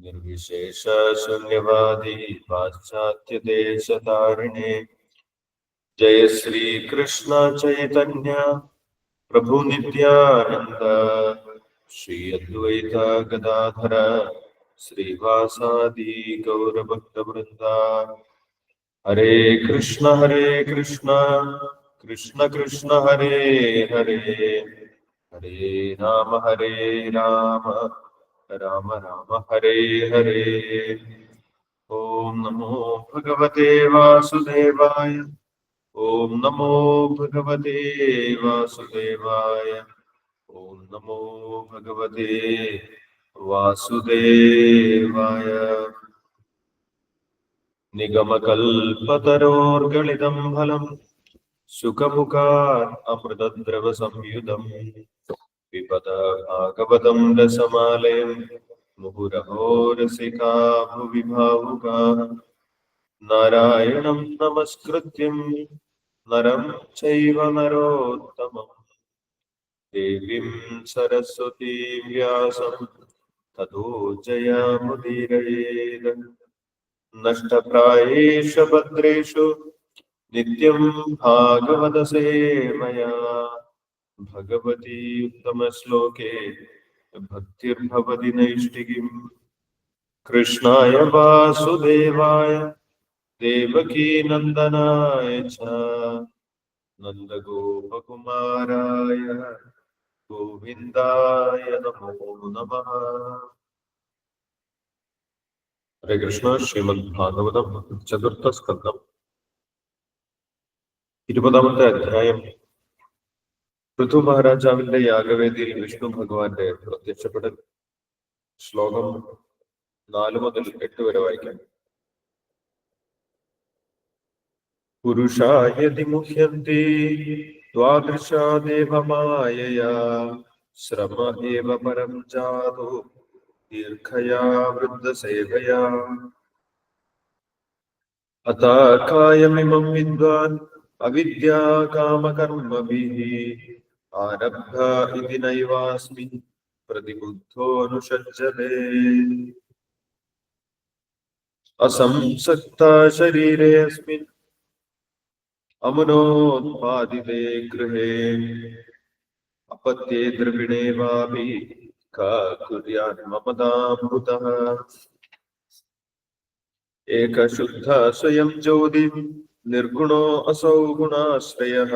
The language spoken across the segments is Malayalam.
निर्विशेष शून्यवादी पाश्चात्यदेशतारिणे। जय श्री कृष्ण चैतन्य, प्रभु नित्यानंद श्री अद्वैत गदाधर, श्रीवासादि गौरभक्त वृंदा हरे कृष्ण हरे कृष्ण कृष्ण कृष्ण, हरे हरे। हरे राम हरे राम। राम राम, हरे हरे। ॐ नमो भगवते वासुदेवाय। ॐ नमो भगवते वासुदेवाय। ॐ नमो भगवते वासुदेवाय। निगमकल्पतरोर्गलितं फलं सुखमुखात् अमृतद्रवसंयुतम् पिबत भागवतं रसमालयं मुहुरहो रसिका भुवि भावुकाः नारायणं नमस्कृत्यं नरं चैव नरोत्तमम् देवीं सरस्वतीं व्यासं ततो जयामुदीरयेत् नष्टप्रायेषु भद्रेषु नित्यं भागवतसेवया भगवती उत्तमश्लोके भक्तिर्भवति नैष्टिकीम् कृष्णाय वासुदेवाय देवकी नन्दनाय च नन्दगोपकुमाराय गोविन्दाय नमो नमः ഹരേ കൃഷ്ണ ശ്രീമദ് ഭാഗവതം ചതുർത്ഥ സ്കന്ധം ഇരുപതാമത്തെ അധ്യായം പൃഥു മഹാരാജാവിന്റെ യാഗവേദിയിൽ വിഷ്ണു ഭഗവാന്റെ പ്രത്യക്ഷപ്പെടൽ. ശ്ലോകം നാല് മുതൽ എട്ട് വരെ വായിക്കാം. പുരുഷായതി മുഹ്യന്തി ദ്വാദൃശാദേവമായ ശ്രമ പരം ജാതു ദീർഘയാ വൃദ്ധസേവയാ. അതാ കായമിമം വിദ്വാൻ അവിദ്യാ आरब्ध इति नैवास्मि असंसक्ता अमुनोत्पादिते गृहे। अपत्ये द्रविणे वापि का कुर्यान्ममदाम्बुतः एकशुद्ध स्वयं ज्योतिः निर्गुणो असौ गुणाश्रयः।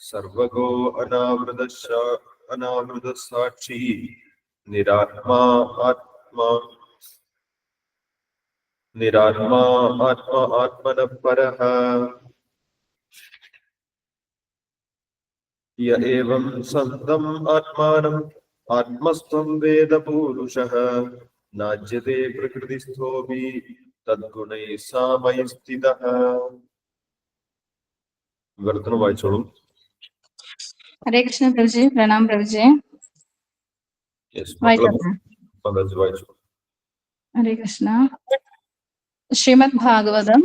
सर्वगो अनावृतश्च अनावृतसाक्षी निरात्मा आत्मा निरात्मा आत्मा आत्मनः परः य एवं सन्तम् आत्मानम् आत्मस्त्वं वेद पूरुषः नाज्यते प्रकृतिस्थोऽपि तद्गुणैः सामयि स्थितः വിവർത്തനം വായിച്ചോളൂ ഹരേ കൃഷ്ണ പ്രഭുജി പ്രണാം പ്രഭുജി. ഹരേ കൃഷ്ണ. ശ്രീമദ് ഭാഗവതം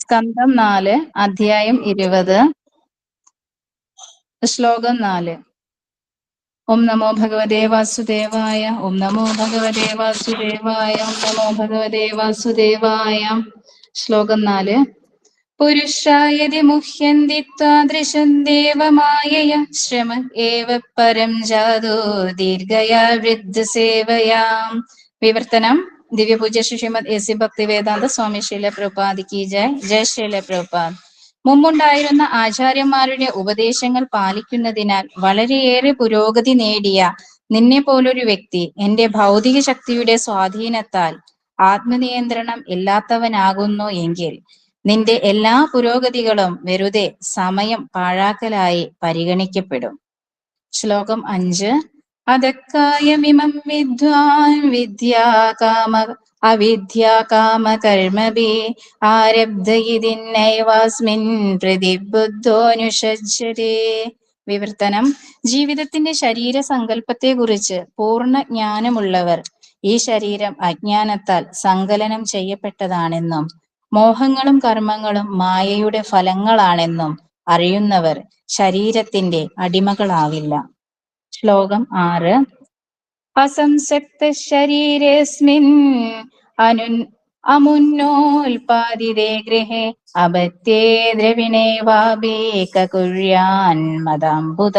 സ്കന്ധം നാല് അധ്യായം ഇരുപത്. ശ്ലോകം നാല്. ഓം നമോ ഭഗവതേ വാസുദേവായ ഓം നമോ ഭഗവതേ വാസുദേവായ ഓം നമോ ഭഗവതേ വാസുദേവായ. ശ്ലോകം നാല്. പുരുഷായതി മുഹ്യന്തി താദൃശം ദേവമായ ശ്രമ ഏവ പരം ജാതോ ദീർഘയാ വൃദ്ധസേവയാം വിവർത്തനം. ദിവ്യപൂജ ശ്രീമത് എസ് സി ഭക്തി വേദാന്ത സ്വാമി ശീല പ്രഭാത് കി ജയ്. ജയ് ശീല പ്രഭാത് മുമ്പുണ്ടായിരുന്ന ആചാര്യന്മാരുടെ ഉപദേശങ്ങൾ പാലിക്കുന്നതിനാൽ വളരെയേറെ പുരോഗതി നേടിയ നിന്നെ പോലൊരു വ്യക്തി എന്റെ ഭൗതിക ശക്തിയുടെ സ്വാധീനത്താൽ ആത്മനിയന്ത്രണം ഇല്ലാത്തവനാകുന്നു എങ്കിൽ നിന്റെ എല്ലാ പുരോഗതികളും വെറുതെ സമയം പാഴാക്കലായി പരിഗണിക്കപ്പെടും. ശ്ലോകം അഞ്ച്. അധക്കായമിമം വിദ്വാൻ വിദ്യാകാമ അവിദ്യാകാമകർമ്മഭി ആരബ്ധ ഇതിന്നൈവാസ്മിൻ പ്രതിബുദ്ധോനുഷജ്ജരേ വിവർത്തനം. ജീവിതത്തിന്റെ ശരീര സങ്കല്പത്തെ കുറിച്ച് പൂർണ ജ്ഞാനമുള്ളവർ ഈ ശരീരം അജ്ഞാനത്താൽ സങ്കലനം ചെയ്യപ്പെട്ടതാണെന്നും മോഹങ്ങളും കർമ്മങ്ങളും മായയുടെ ഫലങ്ങളാണെന്നും അറിയുന്നവർ ശരീരത്തിന്റെ അടിമകളാവില്ല. ശ്ലോകം ആറ്. അസംസക്ത ശരീരസ്മിൻ അനു അമുന്നോൽപാദിതേ ഗൃഹേ അപത്യേ ദ്രവിണേ വാബേകുര്യാൻമതാംബുധ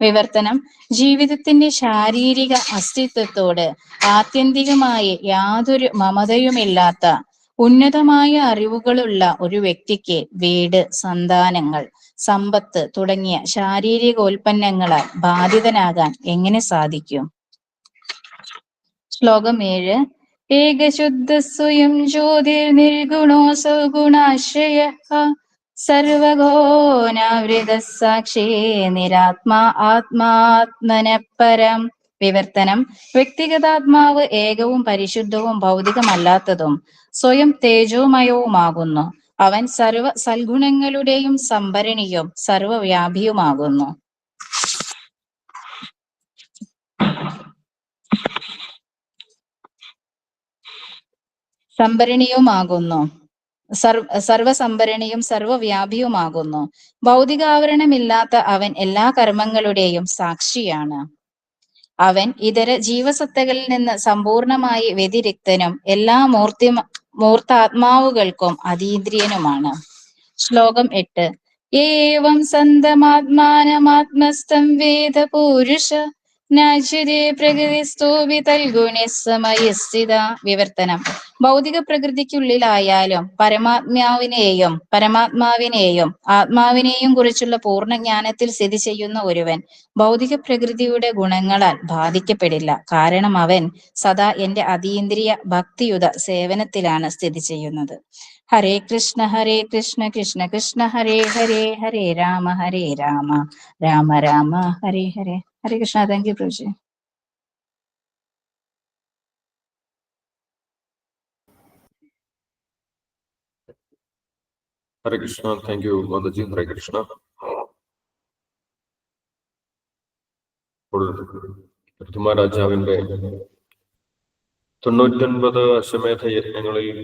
വിവർത്തനം. ജീവിതത്തിന്റെ ശാരീരിക അസ്തിത്വത്തോട് ആത്യന്തികമായി യാതൊരു മമതയുമില്ലാത്ത ഉന്നതമായ അറിവുകളുള്ള ഒരു വ്യക്തിക്ക് വീട് സന്താനങ്ങൾ സമ്പത്ത് തുടങ്ങിയ ശാരീരിക ഉൽപ്പന്നങ്ങളാൽ ബാധിതനാകാൻ എങ്ങനെ സാധിക്കും? ശ്ലോകം ഏഴ്. ഏകശുദ്ധ സ്വയം ജ്യോതിർ നിർഗുണോ സഗുണാശ്രയ സർവഗോനാവൃത സാക്ഷി നിരാത്മാ ആത്മാത്മനപരം. വിവർത്തനം. വ്യക്തിഗതാത്മാവ് ഏകവും പരിശുദ്ധവും ഭൗതികമല്ലാത്തതും സ്വയം തേജോമയവുമാകുന്നു. അവൻ സർവ സൽഗുണങ്ങളുടെയും സംഭരണിയും സർവവ്യാപിയുമാകുന്നു സംഭരണിയുമാകുന്നു. സർവ സർവസംഭരണിയും സർവവ്യാപിയുമാകുന്നു ഭൗതികാവരണമില്ലാത്ത അവൻ എല്ലാ കർമ്മങ്ങളുടെയും സാക്ഷിയാണ്. അവൻ ഇതര ജീവസത്തകളിൽ നിന്ന് സമ്പൂർണമായി വ്യതിരിക്തനും എല്ലാ മൂർത്തി മൂർത്താത്മാവുകൾക്കും അതീന്ദ്രിയനുമാണ്. ശ്ലോകം എട്ട്. ഏവം സന്തമാത്മാനമാത്മസ്ഥം വേദ പൂരുഷ നാച്യതേ വിവർത്തനം. ഭൗതിക പ്രകൃതിക്കുള്ളിലായാലും പരമാത്മാവിനെയും പരമാത്മാവിനെയും ആത്മാവിനെയും കുറിച്ചുള്ള പൂർണ ജ്ഞാനത്തിൽ സ്ഥിതി ചെയ്യുന്ന ഒരുവൻ ഭൗതിക പ്രകൃതിയുടെ ഗുണങ്ങളാൽ ബാധിക്കപ്പെടില്ല. കാരണം അവൻ സദാ എന്റെ അതീന്ദ്രിയ ഭക്തിയുത സേവനത്തിലാണ് സ്ഥിതി ചെയ്യുന്നത്. Hare Krishna Hare Krishna Krishna Krishna Hare Hare Hare Rama Hare Rama. Rama Rama Hare Hare. Hare Krishna thank you Prabhuji. Hare Krishna thank you Mataji Hare Krishna. രാജാവിന്റെ തൊണ്ണൂറ്റൊൻപത് അശ്വമേധ യജ്ഞങ്ങളിൽ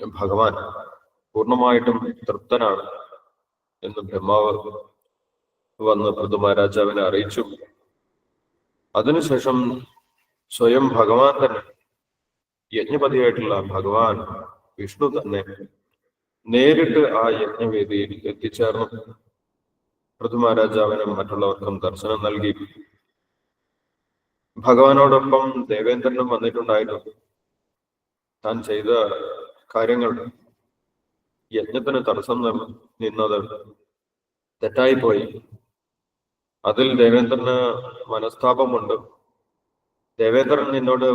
ഭഗവാൻ പൂർണമായിട്ടും തൃപ്തനാണ് എന്ന് ബ്രഹ്മാവ് വന്ന് പൃഥുമഹാരാജാവിനെ അറിയിച്ചു. അതിനുശേഷം സ്വയം ഭഗവാൻ തന്നെ യജ്ഞപതിയായിട്ടുള്ള ഭഗവാൻ വിഷ്ണു തന്നെ നേരിട്ട് ആ യജ്ഞവേദിയിൽ എത്തിച്ചേർന്നു. പൃഥുമ രാജാവിനും മറ്റുള്ളവർക്കും ദർശനം നൽകി. ഭഗവാനോടൊപ്പം ദേവേന്ദ്രനും വന്നിട്ടുണ്ടായിരുന്നു. താൻ ചെയ്ത കാര്യങ്ങൾ യജ്ഞത്തിന് തടസ്സം നിന്നത് തെറ്റായിപ്പോയി. അതിൽ ദേവേന്ദ്രന് മനസ്താപമുണ്ട്. ദേവേന്ദ്രൻ എന്നോട്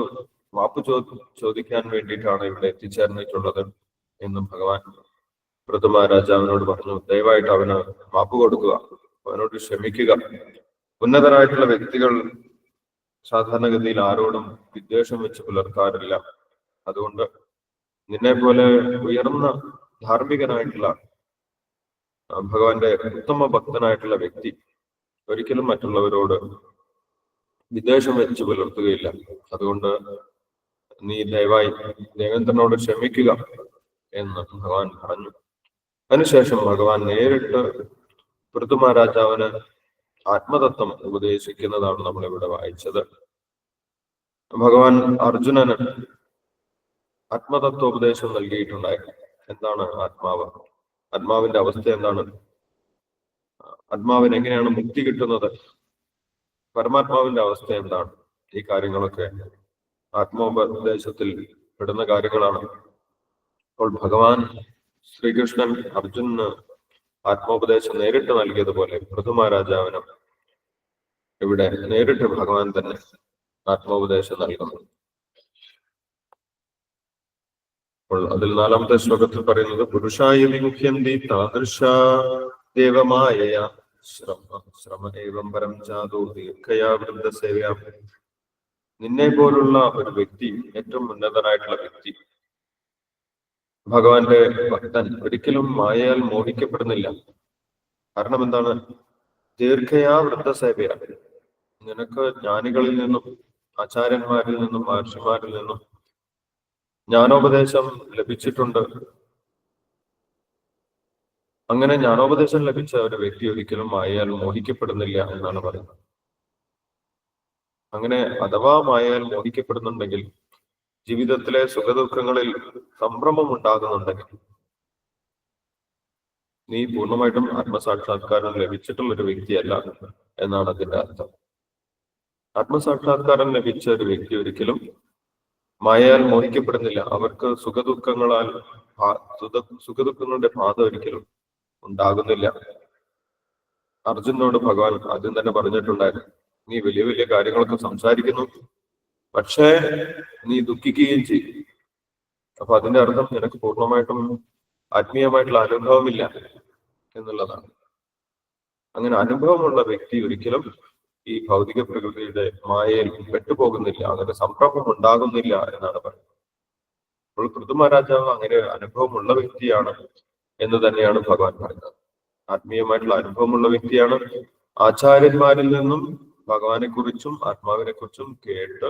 മാപ്പ് ചോ ചോദിക്കാൻ വേണ്ടിയിട്ടാണ് ഇവിടെ എത്തിച്ചേർന്നിട്ടുള്ളത് എന്നും ഭഗവാൻ പ്രഥമ രാജാവിനോട് പറഞ്ഞു. ദയവായിട്ട് അവന് മാപ്പ് കൊടുക്കുക. അവനോട് ക്ഷമിക്കുക. ഉന്നതരായിട്ടുള്ള വ്യക്തികൾ സാധാരണഗതിയിൽ ആരോടും വിദ്വേഷം വെച്ച് പുലർത്താറില്ല. അതുകൊണ്ട് നിന്നെ പോലെ ഉയർന്ന ധാർമ്മികനായിട്ടുള്ള ഭഗവാന്റെ ഉത്തമ ഭക്തനായിട്ടുള്ള വ്യക്തി ഒരിക്കലും മറ്റുള്ളവരോട് വിദ്വേഷം വെച്ച് പുലർത്തുകയില്ല. അതുകൊണ്ട് നീ ദയവായി ദേവേന്ദ്രനോട് ക്ഷമിക്കുക എന്ന് ഭഗവാൻ പറഞ്ഞു. അതിനുശേഷം ഭഗവാൻ നേരിട്ട് പൃഥുമ രാജാവിന് ആത്മതത്വം ഉപദേശിക്കുന്നതാണ് നമ്മളിവിടെ വായിച്ചത്. ഭഗവാൻ അർജുനന് ആത്മതത്വോപദേശം നൽകിയിട്ടുണ്ടായിരുന്നു എന്താണ് ആത്മാവ്? ആത്മാവിന്റെ അവസ്ഥ എന്താണ്? ആത്മാവിന് എങ്ങനെയാണ് മുക്തി കിട്ടുന്നത്? പരമാത്മാവിന്റെ അവസ്ഥ എന്താണ്? ഈ കാര്യങ്ങളൊക്കെ ആത്മോപദേശത്തിൽ പെടുന്ന കാര്യങ്ങളാണ്. അപ്പോൾ ഭഗവാൻ ശ്രീകൃഷ്ണൻ അർജുനന് ആത്മോപദേശം നേരിട്ട് നൽകിയതുപോലെ പൃഥുമാരാജാവിനും ഇവിടെ നേരിട്ട് ഭഗവാൻ തന്നെ ആത്മോപദേശം നൽകുന്നു. അപ്പോൾ അതിൽ നാലാമത്തെ ശ്ലോകത്തിൽ പറയുന്നത് പുരുഷായ വിമുഖ്യന്തി താദൃശ ശ്രമ പരം നിന്നെ പോലുള്ള ഒരു വ്യക്തി ഏറ്റവും ഉന്നതനായിട്ടുള്ള വ്യക്തി. ഭഗവാന്റെ ഭക്തൻ ഒരിക്കലും മായയാൽ മോഹിക്കപ്പെടുന്നില്ല. കാരണം എന്താണ്? ദീർഘയാ വൃദ്ധസേവയ. നിനക്ക് ജ്ഞാനികളിൽ നിന്നും ആചാര്യന്മാരിൽ നിന്നും മഹർഷിമാരിൽ നിന്നും ജ്ഞാനോപദേശം ലഭിച്ചിട്ടുണ്ട്. അങ്ങനെ ജ്ഞാനോപദേശം ലഭിച്ച ഒരു വ്യക്തി ഒരിക്കലും മായയാൽ മോഹിക്കപ്പെടുന്നില്ല എന്നാണ് പറയുന്നത്. അങ്ങനെ അഥവാ മായയാൽ മോഹിക്കപ്പെടുന്നുണ്ടെങ്കിൽ ജീവിതത്തിലെ സുഖദുഃഖങ്ങളിൽ സംഭ്രമം ഉണ്ടാകുന്നുണ്ടെങ്കിൽ നീ പൂർണമായിട്ടും ആത്മസാക്ഷാത്കാരം ലഭിച്ചിട്ടുള്ള ഒരു വ്യക്തിയല്ല എന്നാണ് അതിന്റെ അർത്ഥം. ആത്മസാക്ഷാത്കാരം ലഭിച്ച ഒരു വ്യക്തി ഒരിക്കലും മായയാൽ മോഹിക്കപ്പെടുന്നില്ല. അവർക്ക് സുഖദുഃഖങ്ങളാൽ സുഖദുഃഖങ്ങളുടെ ബാധ ഒരിക്കലും ഉണ്ടാകുന്നില്ല. അർജുനോട് ഭഗവാൻ ആദ്യം തന്നെ പറഞ്ഞിട്ടുണ്ടായിരുന്നു നീ വലിയ വലിയ കാര്യങ്ങളൊക്കെ സംസാരിക്കുന്നു പക്ഷേ നീ ദുഃഖിക്കുകയും ചെയ്യും. അപ്പൊ അതിന്റെ അർത്ഥം നിനക്ക് പൂർണമായിട്ടും ആത്മീയമായിട്ടുള്ള അനുഭവമില്ല എന്നുള്ളതാണ്. അങ്ങനെ അനുഭവമുള്ള വ്യക്തി ഒരിക്കലും ഈ ഭൗതിക പ്രകൃതിയുടെ മായയിൽ പെട്ടുപോകുന്നില്ല അങ്ങനെ സംഭ്രമം ഉണ്ടാകുന്നില്ല എന്നാണ് പറയുന്നത്. അപ്പോൾ കൃതുമഹാരാജാവ് അങ്ങനെ അനുഭവമുള്ള വ്യക്തിയാണ്. എന്ന് തന്നെയാണ് ഭഗവാൻ പറയുന്നത്. ആത്മീയമായിട്ടുള്ള അനുഭവമുള്ള വ്യക്തിയാണ്. ആചാര്യന്മാരിൽ നിന്നും ഭഗവാനെ കുറിച്ചും ആത്മാവിനെ കുറിച്ചും കേട്ട്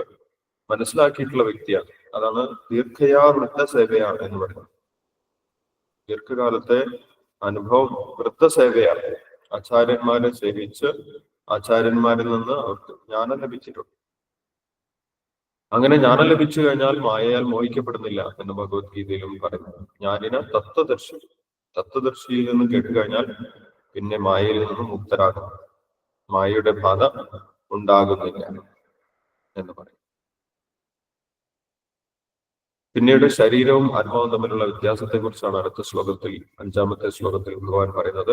മനസ്സിലാക്കിയിട്ടുള്ള വ്യക്തിയാണ്. അതാണ് ദീർഘയാ വൃദ്ധ സേവയാണ് എന്ന് പറയുന്നത്. ദീർഘകാലത്തെ അനുഭവം വൃദ്ധസേവയാണ് ആചാര്യന്മാരെ സേവിച്ച് ആചാര്യന്മാരിൽ നിന്ന് അവർക്ക് ജ്ഞാനം ലഭിച്ചിട്ടുണ്ട്. അങ്ങനെ ജ്ഞാനം ലഭിച്ചു കഴിഞ്ഞാൽ മായയാൽ മോഹിക്കപ്പെടുന്നില്ല എന്ന് ഭഗവത്ഗീതയിലും പറയുന്നു. ജ്ഞാനിന തത്വദർശി തത്വദർശിയിൽ നിന്നും കേട്ടുകഴിഞ്ഞാൽ പിന്നെ മായയിൽ നിന്നും മുക്തരാകും. മായയുടെ ബാധ ഉണ്ടാകുന്നില്ല എന്ന് പറയും. പിന്നീട് ശരീരവും ആത്മാവും തമ്മിലുള്ള വ്യത്യാസത്തെ കുറിച്ചാണ് അടുത്ത ശ്ലോകത്തിൽ അഞ്ചാമത്തെ ശ്ലോകത്തിൽ ഭഗവാൻ പറയുന്നത്.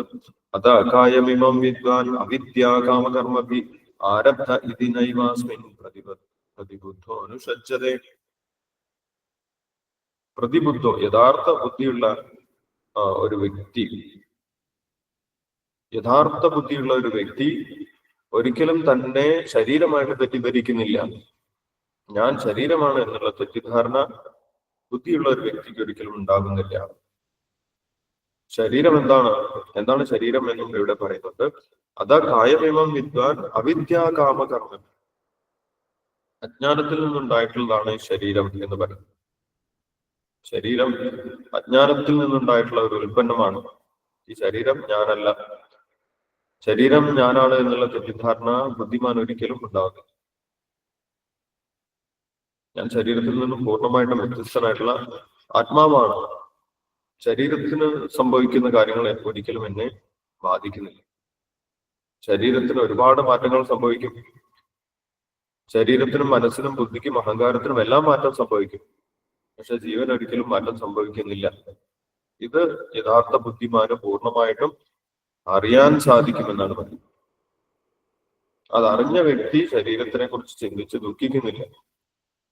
അത് അകായമിമം വിദ്വാൻ അവിദ്യാകാമകർമ്മഭി ആരബ്ധ ഇതി നൈവാസ്മിൻ പ്രതിബ പ്രതിബുദ്ധോ അനുഷജ്ജതേ പ്രതിബുദ്ധോ യഥാർത്ഥ ബുദ്ധിയുള്ള ഒരു വ്യക്തി. യഥാർത്ഥ ബുദ്ധിയുള്ള ഒരു വ്യക്തി ഒരിക്കലും തന്നെ ശരീരമായിട്ട് തെറ്റിദ്ധരിക്കുന്നില്ല. ഞാൻ ശരീരമാണ് എന്നുള്ള തെറ്റിദ്ധാരണ ബുദ്ധിയുള്ള ഒരു വ്യക്തിക്ക് ഒരിക്കലും ഉണ്ടാകുന്നില്ല. ശരീരം എന്താണ്? എന്താണ് ശരീരം എന്നും ഇവിടെ പറയുന്നുണ്ട്. അതാ കായമേവം വിദ്വാൻ അവിദ്യാകാമകർമ്മം. അജ്ഞാനത്തിൽ നിന്നുണ്ടായിട്ടുള്ളതാണ് ശരീരം എന്ന് പറയുന്നത്. ശരീരം അജ്ഞാനത്തിൽ നിന്നുണ്ടായിട്ടുള്ള ഒരു ഉൽപ്പന്നമാണ്. ഈ ശരീരം ഞാനല്ല. ശരീരം ഞാനാണ് എന്നുള്ള തെറ്റിദ്ധാരണ ബുദ്ധിമാൻ ഒരിക്കലും ഉണ്ടാവില്ല. ഞാൻ ശരീരത്തിൽ നിന്നും പൂർണമായിട്ടും വ്യത്യസ്തനായിട്ടുള്ള ആത്മാവാണ്. ശരീരത്തിന് സംഭവിക്കുന്ന കാര്യങ്ങൾ ഒരിക്കലും എന്നെ ബാധിക്കുന്നില്ല. ശരീരത്തിന് ഒരുപാട് മാറ്റങ്ങൾ സംഭവിക്കും. ശരീരത്തിനും മനസ്സിനും ബുദ്ധിക്കും അഹങ്കാരത്തിനും എല്ലാം മാറ്റം സംഭവിക്കും. പക്ഷെ ജീവൻ ഒരിക്കലും മാറ്റം സംഭവിക്കുന്നില്ല. ഇത് യഥാർത്ഥ ബുദ്ധിമാന് പൂർണമായിട്ടും അറിയാൻ സാധിക്കുമെന്നാണ് പറയുന്നത്. അതറിഞ്ഞ വ്യക്തി ശരീരത്തിനെ കുറിച്ച് ചിന്തിച്ച് ദുഃഖിക്കുന്നില്ല.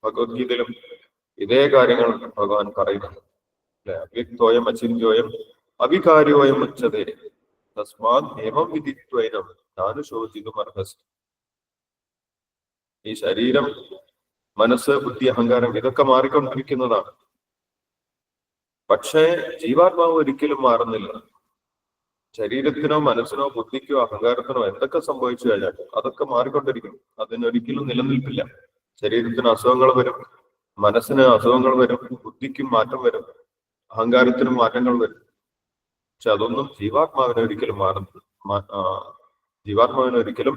ഭഗവത്ഗീതയിലും ഇതേ കാര്യങ്ങൾ ഭഗവാൻ പറയുന്നുണ്ട്. അല്ലെ? അവ്യക്തോയം അചിന്യോയം അവികാര്യോയം ഉച്ചതേ. തസ്മാത് വിധിത്വനം വിധിത്വൈനം നാനുശോചിതും അർഹസ് ഈ ശരീരം മനസ്സ് ബുദ്ധി അഹങ്കാരം ഇതൊക്കെ മാറിക്കൊണ്ടിരിക്കുന്നതാണ്. പക്ഷേ ജീവാത്മാവ് ഒരിക്കലും മാറുന്നില്ല. ശരീരത്തിനോ മനസ്സിനോ ബുദ്ധിക്കോ അഹങ്കാരത്തിനോ എന്തൊക്കെ സംഭവിച്ചു കഴിഞ്ഞാൽ അതൊക്കെ മാറിക്കൊണ്ടിരിക്കും. അതിനൊരിക്കലും നിലനിൽപ്പില്ല. ശരീരത്തിന് അസുഖങ്ങൾ വരും മനസ്സിന് അസുഖങ്ങൾ വരും ബുദ്ധിക്കും മാറ്റം വരും അഹങ്കാരത്തിനും മാറ്റങ്ങൾ വരും. പക്ഷെ അതൊന്നും ജീവാത്മാവിനെ ഒരിക്കലും മാറുന്നു ജീവാത്മാവിനെ ഒരിക്കലും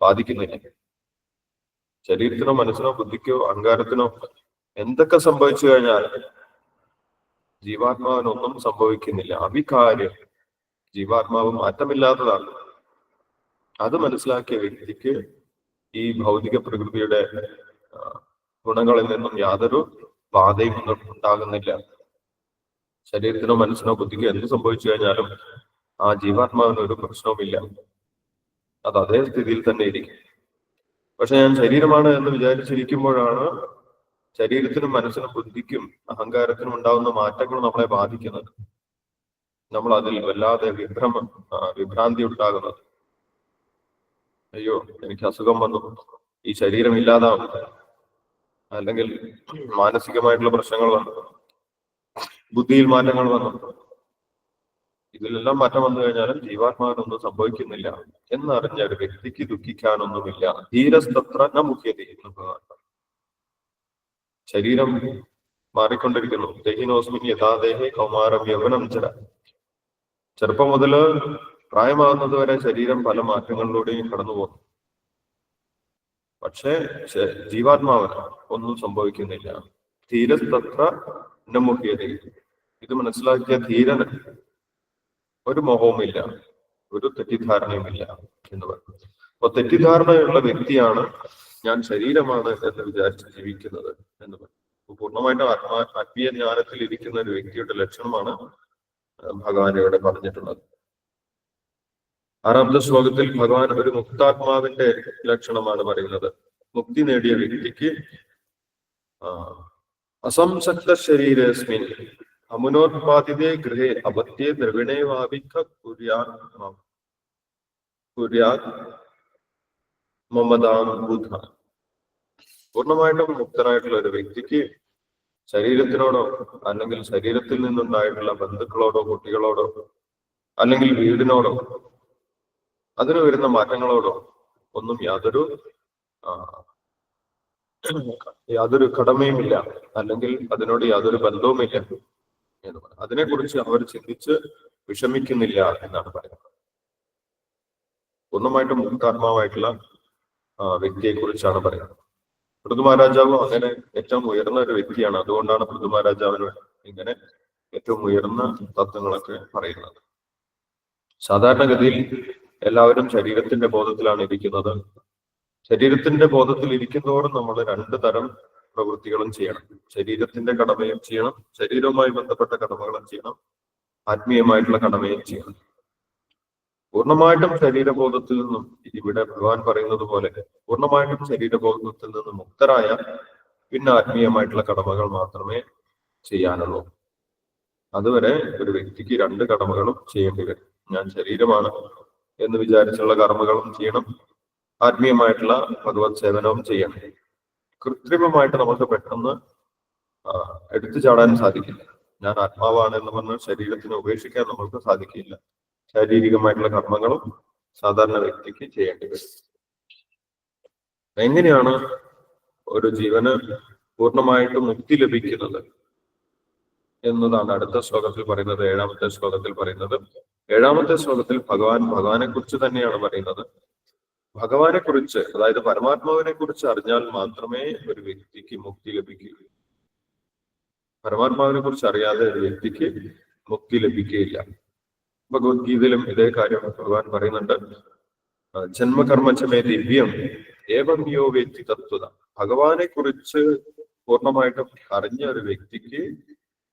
ബാധിക്കുന്നില്ല. ശരീരത്തിനോ മനസ്സിനോ ബുദ്ധിക്കോ അഹങ്കാരത്തിനോ എന്തൊക്കെ സംഭവിച്ചു കഴിഞ്ഞാൽ ജീവാത്മാവിനൊന്നും സംഭവിക്കുന്നില്ല. അവികാര്യം ജീവാത്മാവ് മാറ്റമില്ലാത്തതാണ്. അത് മനസ്സിലാക്കിയ വ്യക്തിക്ക് ഈ ഭൗതിക പ്രകൃതിയുടെ ഗുണങ്ങളിൽ നിന്നും യാതൊരു ബാധയും ഉണ്ടാകുന്നില്ല. ശരീരത്തിനോ മനസ്സിനോ ബുദ്ധിക്കോ എന്ത് സംഭവിച്ചു കഴിഞ്ഞാലും ആ ജീവാത്മാവിന് ഒരു പ്രശ്നവുമില്ല. അത് അതേ സ്ഥിതിയിൽ തന്നെ ഇരിക്കും. പക്ഷെ ഞാൻ ശരീരമാണ് എന്ന് വിചാരിച്ചിരിക്കുമ്പോഴാണ് ശരീരത്തിനും മനസ്സിനും ബുദ്ധിക്കും അഹങ്കാരത്തിനും ഉണ്ടാകുന്ന മാറ്റങ്ങൾ നമ്മളെ ബാധിക്കുന്നത്. നമ്മൾ അതിൽ വല്ലാതെ വിഭ്രമം വിഭ്രാന്തി ഉണ്ടാകുന്നത്. അയ്യോ എനിക്ക് അസുഖം വന്നു. ഈ ശരീരം ഇല്ലാതാവും. അല്ലെങ്കിൽ മാനസികമായിട്ടുള്ള പ്രശ്നങ്ങൾ വന്നു. ബുദ്ധിയിൽ മാറ്റങ്ങൾ വന്നു. ഇതിലെല്ലാം മാറ്റം വന്നു കഴിഞ്ഞാലും ജീവാത്മാവിനൊന്നും സംഭവിക്കുന്നില്ല. എന്നറിഞ്ഞ ഒരു വ്യക്തിക്ക് ദുഃഖിക്കാനൊന്നുമില്ല. ധീരസ്തത്ര മുഖ്യത എന്ന് ഭഗവാൻ. ശരീരം മാറിക്കൊണ്ടിരിക്കുന്നു. ദഹിനോസ്മിൻ യഥാദേഹേ കൗമാരം യൗവനം ചര ചെറുപ്പം മുതൽ പ്രായമാകുന്നത് വരെ ശരീരം പല മാറ്റങ്ങളിലൂടെയും കടന്നു പോകുന്നു. പക്ഷേ ജീവാത്മാവ് ഒന്നും സംഭവിക്കുന്നില്ല. ധീരസ്തത്ര നമുഖ്യത ഇത് മനസ്സിലാക്കിയ ധീരന് ഒരു മോഹവുമില്ല ഒരു തെറ്റിദ്ധാരണയുമില്ല എന്ന് പറയും അപ്പൊ തെറ്റിദ്ധാരണയുള്ള വ്യക്തിയാണ് ഞാൻ ശരീരമാണ് എന്ന് വിചാരിച്ച് ജീവിക്കുന്നത് എന്ന് പറഞ്ഞു. പൂർണമായിട്ട് ആത്മാ ആത്മീയ ജ്ഞാനത്തിൽ ഇരിക്കുന്ന ഒരു വ്യക്തിയുടെ ലക്ഷണമാണ് ഭഗവാൻ ഇവിടെ പറഞ്ഞിട്ടുള്ളത്. ആറാമത്തെ ശ്ലോകത്തിൽ ഭഗവാൻ ഒരു മുക്താത്മാവിന്റെ ലക്ഷണമാണ് പറയുന്നത്. മുക്തി നേടിയ വ്യക്തിക്ക് അസംസക്ത ശരീരസ്മിൻ അമുനോത്പാദിതേ ഗൃഹേ അപത്യേ ദ്രവിണേ വാവിക്ക കുര്യാ കുര്യാ മമതാം ബുധ. പൂർണമായിട്ടും മുക്തനായിട്ടുള്ള ഒരു വ്യക്തിക്ക് ശരീരത്തിനോടോ അല്ലെങ്കിൽ ശരീരത്തിൽ നിന്നുണ്ടായിട്ടുള്ള ബന്ധുക്കളോടോ കുട്ടികളോടോ അല്ലെങ്കിൽ വീടിനോടോ അതിന് വരുന്ന മാറ്റങ്ങളോടോ ഒന്നും യാതൊരു യാതൊരു കടമയുമില്ല. അല്ലെങ്കിൽ അതിനോട് യാതൊരു ബന്ധവുമില്ല. എന്ന് പറയുന്നത്. അതിനെക്കുറിച്ച് അവർ ചിന്തിച്ച് വിഷമിക്കുന്നില്ല എന്നാണ് പറയുന്നത്. പൂർണമായിട്ടും മുക്താത്മാവായിട്ടുള്ള വ്യക്തിയെ കുറിച്ചാണ് പറയുന്നത്. പൃഥു മഹാരാജാവ് അങ്ങനെ ഏറ്റവും ഉയർന്ന ഒരു വ്യക്തിയാണ്. അതുകൊണ്ടാണ് പൃഥു മഹാരാജാവിന് ഇങ്ങനെ ഏറ്റവും ഉയർന്ന തത്വങ്ങളൊക്കെ പറയുന്നത്. സാധാരണഗതിയിൽ എല്ലാവരും ശരീരത്തിന്റെ ബോധത്തിലാണ് ഇരിക്കുന്നത്. ശരീരത്തിന്റെ ബോധത്തിൽ ഇരിക്കുന്നതോറും നമ്മൾ രണ്ട് തരം പ്രവൃത്തികളും ചെയ്യണം. ശരീരത്തിന്റെ കടമയും ചെയ്യണം. ശരീരവുമായി ബന്ധപ്പെട്ട കടമകളും ചെയ്യണം. ആത്മീയമായിട്ടുള്ള കടമയും ചെയ്യണം. പൂർണമായിട്ടും ശരീരബോധത്തിൽ നിന്നും ഇവിടെ ഭഗവാൻ പറയുന്നത് പോലെ പൂർണമായിട്ടും ശരീരബോധത്തിൽ നിന്നും മുക്തരായ പിന്നെ ആത്മീയമായിട്ടുള്ള കടമകൾ മാത്രമേ ചെയ്യാനുള്ളൂ. അതുവരെ ഒരു വ്യക്തിക്ക് രണ്ട് കടമകളും ചെയ്യേണ്ടി വരും. ഞാൻ ശരീരമാണ് എന്ന് വിചാരിച്ചുള്ള കർമ്മകളും ചെയ്യണം. ആത്മീയമായിട്ടുള്ള ഭഗവത് സേവനവും ചെയ്യണം. കൃത്രിമമായിട്ട് നമുക്ക് പെട്ടെന്ന് എടുത്തു ചാടാൻ സാധിക്കില്ല. ഞാൻ ആത്മാവാണ് എന്ന് പറഞ്ഞാൽ ശരീരത്തിനെ ഉപേക്ഷിക്കാൻ നമ്മൾക്ക് സാധിക്കില്ല. ശാരീരികമായിട്ടുള്ള കർമ്മങ്ങളും സാധാരണ വ്യക്തിക്ക് ചെയ്യേണ്ടി വരും. എങ്ങനെയാണ് ഒരു ജീവന് പൂർണമായിട്ട് മുക്തി ലഭിക്കുന്നത് എന്നതാണ് അടുത്ത ശ്ലോകത്തിൽ പറയുന്നത് ഏഴാമത്തെ ശ്ലോകത്തിൽ പറയുന്നത്. ഏഴാമത്തെ ശ്ലോകത്തിൽ ഭഗവാൻ ഭഗവാനെ കുറിച്ച് തന്നെയാണ് പറയുന്നത്. ഭഗവാനെ കുറിച്ച് അതായത് പരമാത്മാവിനെ കുറിച്ച് അറിഞ്ഞാൽ മാത്രമേ ഒരു വ്യക്തിക്ക് മുക്തി ലഭിക്കുകയുള്ളൂ പരമാത്മാവിനെ കുറിച്ച് അറിയാതെ ഒരു വ്യക്തിക്ക് മുക്തി ലഭിക്കുകയില്ല ഭഗവത്ഗീതയിലും ഇതേ കാര്യം ഭഗവാൻ പറയുന്നുണ്ട്. ജന്മകർമ്മച്ചമേ ദിവ്യം ഏവം യോ വ്യക്തി തത്വത. ഭഗവാനെ കുറിച്ച് പൂർണമായിട്ടും അറിഞ്ഞ ഒരു വ്യക്തിക്ക്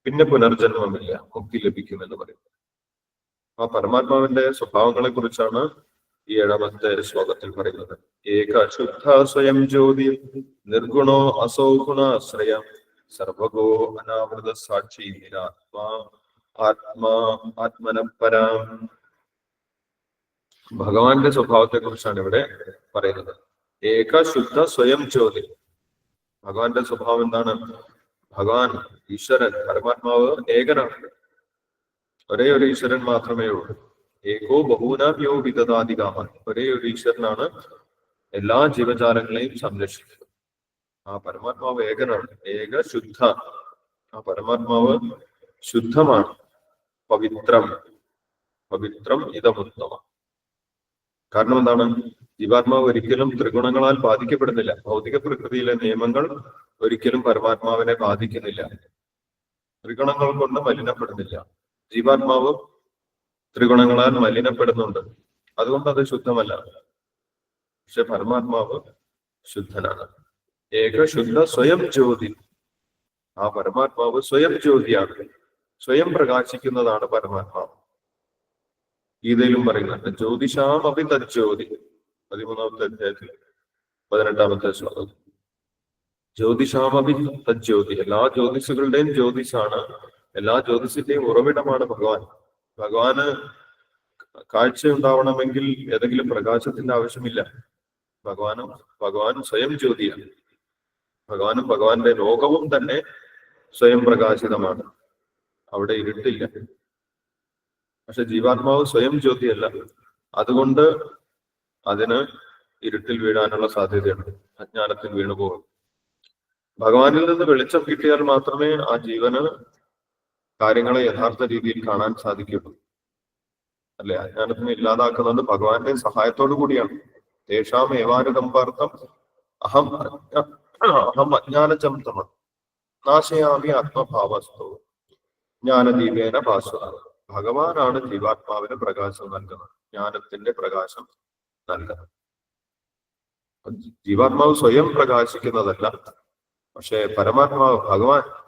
പിന്നെ പുനർജന്മമില്ല മുക്തി ലഭിക്കുമെന്ന് പറയുന്നു. ആ പരമാത്മാവിന്റെ സ്വഭാവങ്ങളെ കുറിച്ചാണ് ഈ ഏഴാമത്തെ ശ്ലോകത്തിൽ പറയുന്നത്. ഏക ശുദ്ധ സ്വയം ജ്യോതി നിർഗുണോ അസോ ഗുണാശ്രയ സർവഗോ അനാവൃത സാക്ഷി നിരാത്മാ ആത്മാ ആത്മനപരാം ഭഗവാന്റെ സ്വഭാവത്തെ കുറിച്ചാണ് ഇവിടെ പറയുന്നത്. ഏക ശുദ്ധ സ്വയം ജ്യോതി. ഭഗവാന്റെ സ്വഭാവം എന്താണ്? ഭഗവാൻ ഈശ്വരൻ പരമാത്മാവ് ഏകനാണ്. ഒരേ ഒരു ഈശ്വരൻ മാത്രമേ ഉള്ളൂ. ഏകോ ബഹൂനാം യോ ഒരേ ഒരു ഈശ്വരനാണ് എല്ലാ ജീവജാലങ്ങളെയും സംരക്ഷിക്കുന്നത്. ആ പരമാത്മാവ് ഏകനാണ്. ഏക ശുദ്ധ. ആ പരമാത്മാവ് ശുദ്ധമാണ്. പവിത്രം. പവിത്രം ഇതമുത്തമ. കാരണം എന്താണ്? ജീവാത്മാവ് ഒരിക്കലും ത്രിഗുണങ്ങളാൽ ബാധിക്കപ്പെടുന്നില്ല. ഭൗതിക പ്രകൃതിയിലെ നിയമങ്ങൾ ഒരിക്കലും പരമാത്മാവിനെ ബാധിക്കുന്നില്ല. ത്രിഗുണങ്ങൾ കൊണ്ട് മലിനപ്പെടുന്നില്ല. ജീവാത്മാവ് ത്രിഗുണങ്ങളാൽ മലിനപ്പെടുന്നുണ്ട്. അതുകൊണ്ട് അത് ശുദ്ധമല്ല. പക്ഷെ പരമാത്മാവ് ശുദ്ധനാണ്. ഏക ശുദ്ധ സ്വയം ജ്യോതി. ആ പരമാത്മാവ് സ്വയം ജ്യോതിയാണ്. സ്വയം പ്രകാശിക്കുന്നതാണ് പരമാത്മാവ്. ഗീതയിലും പറയുന്നുണ്ട് ജ്യോതിഷാം അഭി തജ്യോതി പതിമൂന്നാമത്തെ അധ്യായത്തിൽ പതിനെട്ടാമത്തെ ശ്ലോകം. ജ്യോതിഷാമഭി തജ്യോതി എല്ലാ ജ്യോതിഷുകളുടെയും ജ്യോതിഷാണ്. എല്ലാ ജ്യോതിഷിന്റെയും ഉറവിടമാണ് ഭഗവാൻ. ഭഗവാന് കാഴ്ച ഉണ്ടാവണമെങ്കിൽ ഏതെങ്കിലും പ്രകാശത്തിന്റെ ആവശ്യമില്ല. ഭഗവാനും ഭഗവാനും സ്വയം ജ്യോതിയാണ്. ഭഗവാനും ഭഗവാന്റെ ലോകവും തന്നെ സ്വയം പ്രകാശിതമാണ്. അവിടെ ഇരുട്ടില്ല. പക്ഷെ ജീവാത്മാവ് സ്വയം ജ്യോതിയല്ല. അതുകൊണ്ട് അതിന് ഇരുട്ടിൽ വീഴാനുള്ള സാധ്യതയുണ്ട്. അജ്ഞാനത്തിൽ വീണുപോകും. ഭഗവാനിൽ നിന്ന് വെളിച്ചം കിട്ടിയാൽ മാത്രമേ ആ ജീവന് കാര്യങ്ങളെ യഥാർത്ഥ രീതിയിൽ കാണാൻ സാധിക്കുള്ളൂ. അല്ലെ? അജ്ഞാനത്തിനെ ഇല്ലാതാക്കുന്നത് ഭഗവാന്റെ സഹായത്തോടു കൂടിയാണ്. തേഷാം ഏവാനുകമ്പാർത്ഥം അഹം അഹം അജ്ഞാനജം തമ നാശയാമി ആത്മഭാവസ്തു ജ്ഞാനദീപേന ഭാസ്വത ഭഗവാനാണ് ജീവാത്മാവിന് പ്രകാശം നൽകുന്നത്. ജ്ഞാനത്തിന്റെ പ്രകാശം നൽകുന്നത്. ജീവാത്മാവ് സ്വയം പ്രകാശിക്കുന്നതല്ല. പക്ഷേ പരമാത്മാവ് ഭഗവാൻ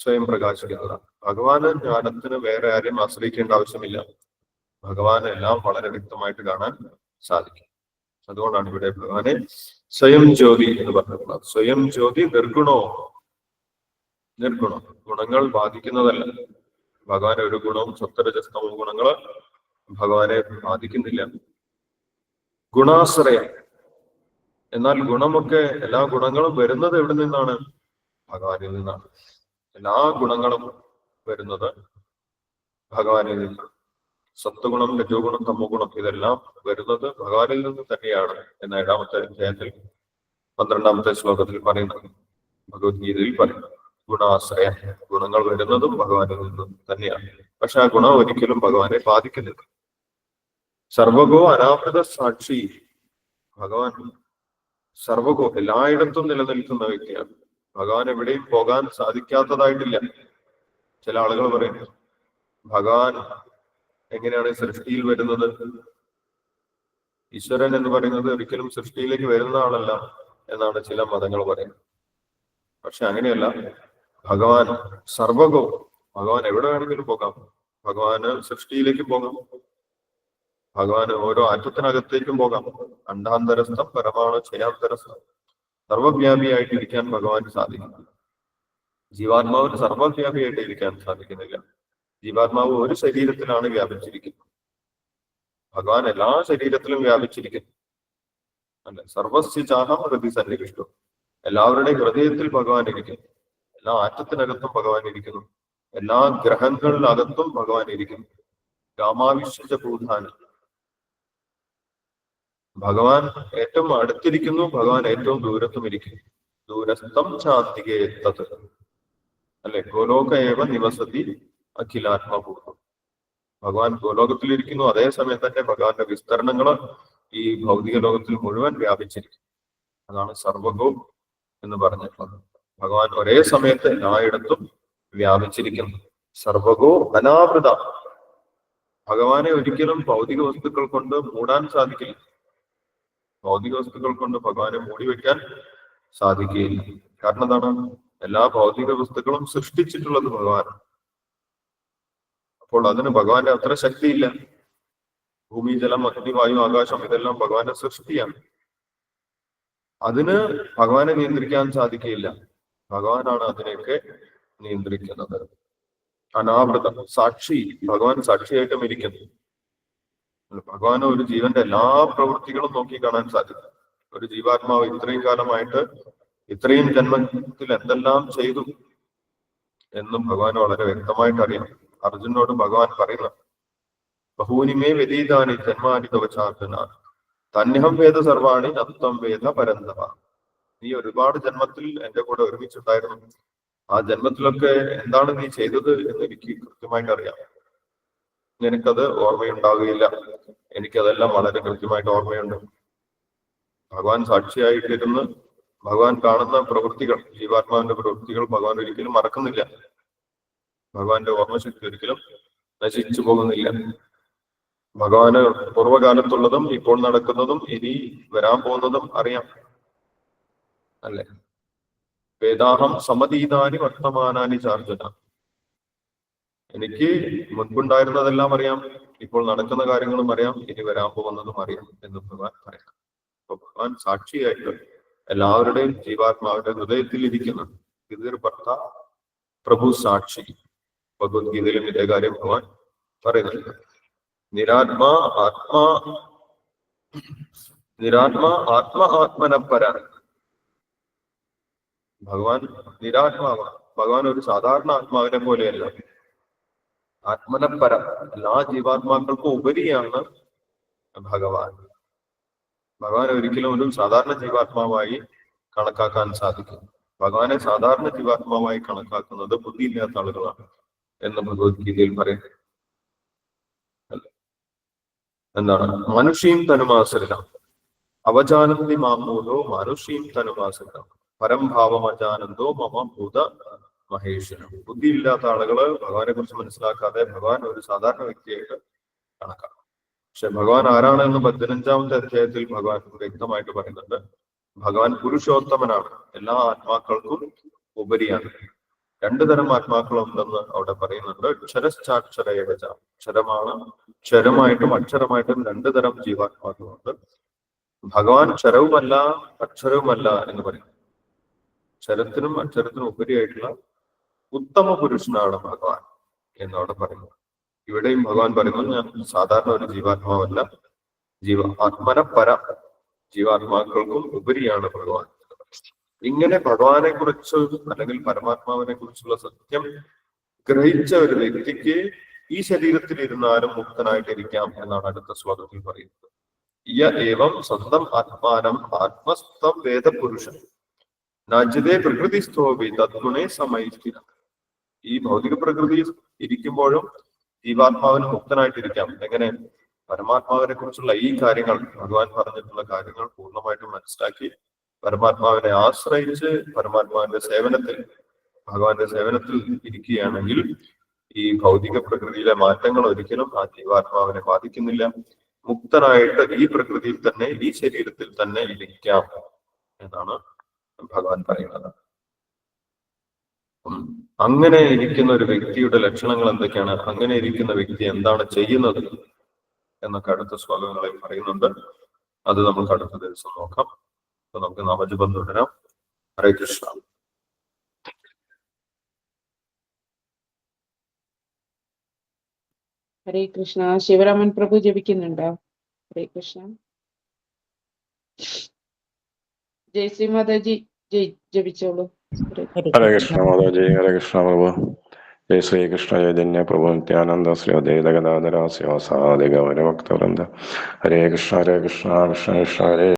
സ്വയം പ്രകാശിക്കുന്നതാണ് ഭഗവാന് ജ്ഞാനത്തിന് വേറെ ആരെയും ആശ്രയിക്കേണ്ട ആവശ്യമില്ല. ഭഗവാൻ എല്ലാം വളരെ വ്യക്തമായിട്ട് കാണാൻ സാധിക്കും. അതുകൊണ്ടാണ് ഇവിടെ ഭഗവാനെ സ്വയം ജ്യോതി എന്ന് പറഞ്ഞിട്ടുള്ളത്. സ്വയം ജ്യോതി നിർഗുണോ? നിർഗുണോ. ഗുണങ്ങൾ ബാധിക്കുന്നതല്ല. ഭഗവാൻ ഒരു ഗുണവും സപ്തരജസ്തമോ ഗുണങ്ങൾ ഭഗവാനെ ബാധിക്കുന്നില്ല. ഗുണാശ്രയം. എന്നാൽ ഗുണമൊക്കെ എല്ലാ ഗുണങ്ങളും വരുന്നത് എവിടെ നിന്നാണ്? ഭഗവാനിൽ നിന്നാണ്. എല്ലാ ഗുണങ്ങളും വരുന്നത് ഭഗവാനിൽ നിന്ന്. സത്വഗുണം രജോഗുണം തമോഗുണം ഇതെല്ലാം വരുന്നത് ഭഗവാനിൽ നിന്ന് തന്നെയാണ് എന്ന ഏഴാമത്തെ അധ്യായത്തിൽ പന്ത്രണ്ടാമത്തെ ശ്ലോകത്തിൽ പറയുന്നത്. ഭഗവത്ഗീതയിൽ പറയുന്നു. ഗുണാശ്രയ ഗുണങ്ങൾ വരുന്നതും ഭഗവാനിൽ നിന്ന് തന്നെയാണ്. പക്ഷെ ആ ഗുണം ഒരിക്കലും ഭഗവാനെ ബാധിക്കുന്നില്ല. സർവഗോ അനാവൃത സാക്ഷി ഭഗവാൻ സർവഗോ എല്ലായിടത്തും നിലനിൽക്കുന്ന വ്യക്തിയാണ്. ഭഗവാൻ എവിടെയും പോകാൻ സാധിക്കാത്തതായിട്ടില്ല. ചില ആളുകൾ പറയും ഭഗവാൻ എങ്ങനെയാണ് സൃഷ്ടിയിൽ വരുന്നത്? ഈശ്വരൻ എന്ന് പറയുന്നത് ഒരിക്കലും സൃഷ്ടിയിലേക്ക് വരുന്ന ആളല്ല എന്നാണ് ചില മതങ്ങൾ പറയുന്നത്. പക്ഷെ അങ്ങനെയല്ല ഭഗവാൻ സർവഗോ ഭഗവാൻ എവിടെ വേണമെങ്കിലും പോകാം. ഭഗവാന് സൃഷ്ടിയിലേക്ക് പോകാം. ഭഗവാന് ഓരോ ആറ്റത്തിനകത്തേക്കും പോകാം. അണ്ടാന്തരസ്ഥം പരമാണു ക്ഷയാന്തരസ്ഥം സർവവ്യാപിയായിട്ട് ഇരിക്കാൻ ഭഗവാന് സാധിക്കും ജീവാത്മാവിന് സർവവ്യാപിയായിട്ട് ഇരിക്കാൻ സാധിക്കുന്നില്ല. ജീവാത്മാവ് ഒരു ശരീരത്തിലാണ് വ്യാപിച്ചിരിക്കുന്നത്. ഭഗവാൻ എല്ലാ ശരീരത്തിലും വ്യാപിച്ചിരിക്കുന്നു. അല്ലെ? സർവസ്യചാഹം ഹൃദയ സന്നിവിഷ്ടു. എല്ലാവരുടെയും ഹൃദയത്തിൽ ഭഗവാൻ ഇരിക്കുന്നു. എല്ലാ ആറ്റത്തിനകത്തും ഭഗവാൻ ഇരിക്കുന്നു. എല്ലാ ഗ്രഹങ്ങളിലകത്തും ഭഗവാൻ ഇരിക്കുന്നു. രാമാവിശ്വജ ഭൂതാനം ഭഗവാൻ ഏറ്റവും അടുത്തിരിക്കുന്നു ഭഗവാൻ ഏറ്റവും ദൂരത്തും ഇരിക്കുന്നു. ദൂരസ്ഥം ശാന്തികെ തത്. അല്ലെ? ഗോലോക ഏവ നിവസതി അഖിലാത്മഭൂതം ഭഗവാൻ ഗോലോകത്തിലിരിക്കുന്നു അതേ സമയത്ത് തന്നെ ഭഗവാന്റെ വിസ്തരണങ്ങൾ ഈ ഭൗതിക ലോകത്തിൽ മുഴുവൻ വ്യാപിച്ചിരിക്കും അതാണ് സർവഗോ എന്ന് പറഞ്ഞിട്ടുള്ളത്. ഭഗവാൻ ഒരേ സമയത്ത് എല്ലായിടത്തും വ്യാപിച്ചിരിക്കുന്നു. സർവഗോ അനാവൃത. ഭഗവാനെ ഒരിക്കലും ഭൗതിക വസ്തുക്കൾ കൊണ്ട് മൂടാൻ സാധിക്കില്ല. ഭൗതിക വസ്തുക്കൾ കൊണ്ട് ഭഗവാനെ മൂടി വയ്ക്കാൻ സാധിക്കുകയില്ല. കാരണം എന്താണ്? എല്ലാ ഭൗതിക വസ്തുക്കളും സൃഷ്ടിച്ചിട്ടുള്ളത് ഭഗവാനാണ്. അപ്പോൾ അതിന് ഭഗവാന്റെ അത്ര ശക്തിയില്ല. ഭൂമി ജലം അഗ്നി വായു ആകാശം ഇതെല്ലാം ഭഗവാന്റെ സൃഷ്ടിയാണ്. അതിന് ഭഗവാനെ നിയന്ത്രിക്കാൻ സാധിക്കില്ല ഭഗവാനാണ് അതിനെയൊക്കെ നിയന്ത്രിക്കുന്നത്. അനാവൃതം സാക്ഷി ഭഗവാൻ സാക്ഷിയായിട്ടും ഇരിക്കുന്നു ഭഗവാന് ഒരു ജീവന്റെ എല്ലാ പ്രവൃത്തികളും നോക്കി കാണാൻ സാധിക്കും. ഒരു ജീവാത്മാവ് ഇത്രയും കാലമായിട്ട് ഇത്രയും ജന്മത്തിൽ എന്തെല്ലാം ചെയ്തു എന്നും ഭഗവാൻ വളരെ വ്യക്തമായിട്ട് അറിയാം അർജുനോട് ഭഗവാൻ പറയുന്നു ബഹൂനിമേ വ്യതീതാനി ജന്മാനി തന്നിഹം വേദ സർവാണി നത്വം വേദ പരന്തവ നീ ഒരുപാട് ജന്മത്തിൽ എന്റെ കൂടെ ഒരുമിച്ചുണ്ടായിരുന്നു. ആ ജന്മത്തിലൊക്കെ എന്താണ് നീ ചെയ്തത് എന്ന് എനിക്ക് കൃത്യമായിട്ട് അറിയാം. നിനക്കത് ഓർമ്മയുണ്ടാകുകയില്ല. എനിക്കതെല്ലാം വളരെ കൃത്യമായിട്ട് ഓർമ്മയുണ്ട്. ഭഗവാൻ സാക്ഷിയായിട്ടിരുന്ന് ഭഗവാൻ കാണുന്ന പ്രവൃത്തികൾ ജീവാത്മാവിന്റെ പ്രവൃത്തികൾ ഭഗവാൻ ഒരിക്കലും മറക്കുന്നില്ല. ഭഗവാന്റെ ഓർമ്മശക്തി ഒരിക്കലും നശിച്ചു പോകുന്നില്ല. ഭഗവാന് പൂർവകാലത്തുള്ളതും ഇപ്പോൾ നടക്കുന്നതും ഇനി വരാൻ പോകുന്നതും അറിയാം. അല്ലെ? വേദാഹം സമതീതാനി വർത്തമാനാനി ചാർജന എനിക്ക് മുൻപുണ്ടായിരുന്നതെല്ലാം അറിയാം. ഇപ്പോൾ നടക്കുന്ന കാര്യങ്ങളും അറിയാം. ഇനി വരാൻ പോകുന്നതും അറിയാം എന്ന് ഭഗവാൻ പറയാം. അപ്പൊ ഭഗവാൻ സാക്ഷിയായിട്ട് എല്ലാവരുടെയും ജീവാത്മാവിന്റെ ഹൃദയത്തിൽ ഇരിക്കുന്ന ഇതിർ ഭർത്ത പ്രഭു സാക്ഷി ഭഗവത്ഗീതയിലും ഇതേ കാര്യം ഭഗവാൻ പറയുന്നുണ്ട്. നിരാത്മാ ആത്മാ നിരാത്മാ ആത്മ ആത്മനപ്പര. ഭഗവാൻ നിരാത്മാവാണ്. ഭഗവാൻ ഒരു സാധാരണ ആത്മാവിനെ പോലെയല്ല. ആത്മനപ്പര എല്ലാ ജീവാത്മാക്കൾക്കും ഉപരിയാണ് ഭഗവാൻ. ഭഗവാൻ ഒരിക്കലും ഒരു സാധാരണ ജീവാത്മാവായി കണക്കാക്കാൻ സാധിക്കും. ഭഗവാനെ സാധാരണ ജീവാത്മാവായി കണക്കാക്കുന്നത് ബുദ്ധിയില്ലാത്ത ആളുകളാണ് എന്ന് ഭഗവത്ഗീതയിൽ പറയും. അല്ലേ? എന്താണ്? മനുഷ്യയും തനുമാസരിത അവജാനന്തി മാമൂലോ മനുഷ്യം തനുമാസരിതം പരം ഭാവം അജാനന്ദോ മമ ഭൂത മഹേശ്വരം. ബുദ്ധിയില്ലാത്ത ആളുകൾ ഭഗവാനെ കുറിച്ച് മനസ്സിലാക്കാതെ ഭഗവാൻ ഒരു സാധാരണ വ്യക്തിയായിട്ട് കണക്കാക്കും. പക്ഷെ ഭഗവാൻ ആരാണ് എന്ന് പതിനഞ്ചാമത്തെ അധ്യായത്തിൽ ഭഗവാൻ വ്യക്തമായിട്ട് പറയുന്നുണ്ട്. ഭഗവാൻ പുരുഷോത്തമനാണ്. എല്ലാ ആത്മാക്കൾക്കും ഉപരിയാണ്. രണ്ടു തരം ആത്മാക്കളുണ്ടെന്ന് അവിടെ പറയുന്നുണ്ട്. ക്ഷരശ്ചാക്ഷരയവച ക്ഷരമാണ്. ക്ഷരമായിട്ടും അക്ഷരമായിട്ടും രണ്ടു തരം ജീവാത്മാക്കളുണ്ട്. ഭഗവാൻ ക്ഷരവുമല്ല അക്ഷരവുമല്ല എന്ന് പറയുന്നു. ക്ഷരത്തിനും അക്ഷരത്തിനും ഉപരിയായിട്ടുള്ള ഉത്തമ പുരുഷനാണ് ഭഗവാൻ എന്നവിടെ പറയുന്നു. ഇവിടെയും ഭഗവാൻ പറയുന്നു ഞാൻ സാധാരണ ഒരു ജീവാത്മാവല്ല. ജീവ ആത്മന പര ജീവാത്മാക്കൾക്കും ഉപരിയാണ് ഭഗവാൻ. ഇങ്ങനെ ഭഗവാനെ കുറിച്ച് അല്ലെങ്കിൽ പരമാത്മാവിനെ കുറിച്ചുള്ള സത്യം ഗ്രഹിച്ച ഒരു വ്യക്തിക്ക് ഈ ശരീരത്തിൽ ഇരുന്നാലും മുക്തനായിട്ടിരിക്കാം എന്നാണ് അടുത്ത ശ്ലോകത്തിൽ പറയുന്നത്. യ ഏവം സ്വന്തം ആത്മാനം ആത്മസ്ഥം വേദപുരുഷൻ. രാജ്യത്തെ പ്രകൃതിസ്ഥോപി തദ്ഗുണേ സമയിസ്ഥിര ഈ ഭൗതിക പ്രകൃതിയിൽ ഇരിക്കുമ്പോഴും ജീവാത്മാവിന് മുക്തനായിട്ടിരിക്കാം. എങ്ങനെ? പരമാത്മാവിനെ കുറിച്ചുള്ള ഈ കാര്യങ്ങൾ ഭഗവാൻ പറഞ്ഞിട്ടുള്ള കാര്യങ്ങൾ പൂർണമായിട്ടും മനസ്സിലാക്കി പരമാത്മാവിനെ ആശ്രയിച്ച് പരമാത്മാവിന്റെ സേവനത്തിൽ ഭഗവാന്റെ സേവനത്തിൽ ഇരിക്കുകയാണെങ്കിൽ ഈ ഭൗതിക പ്രകൃതിയിലെ മാറ്റങ്ങൾ ഒരിക്കലും ആ ജീവാത്മാവിനെ ബാധിക്കുന്നില്ല. മുക്തനായിട്ട് ഈ പ്രകൃതിയിൽ തന്നെ ഈ ശരീരത്തിൽ തന്നെ ഇരിക്കാം എന്നാണ് ഭഗവാൻ പറയുന്നത്. അങ്ങനെ ഇരിക്കുന്ന ഒരു വ്യക്തിയുടെ ലക്ഷണങ്ങൾ എന്തൊക്കെയാണ്? അങ്ങനെ ഇരിക്കുന്ന വ്യക്തി എന്താണ് ചെയ്യുന്നത്? എന്നൊക്കെ അടുത്ത ശ്ലോകങ്ങളിൽ പറയുന്നുണ്ട്. അത് നമുക്ക് അടുത്ത ദിവസം നോക്കാം. അപ്പൊ നമുക്ക് നവജപം തുടരാം. ഹരേ കൃഷ്ണ. ഹരേ കൃഷ്ണ. ശിവരാമൻ പ്രഭു ജപിക്കുന്നുണ്ടോ? ഹരേ കൃഷ്ണ. ജയ് ശ്രീ മാതാജി. ജയ് ജപിച്ചോളൂ. ഹരേ കൃഷ്ണ ഹരേ കൃഷ്ണ പ്രഭു. ജയ ശ്രീകൃഷ്ണ ചൈതന്യ പ്രഭു നിത്യാനന്ദ ശ്രീ അദ്വൈത ഗദാധര ശിവസാദിക ഹരേ കൃഷ്ണ ഹരേ കൃഷ്ണ കൃഷ്ണ കൃഷ്ണ ഹരേ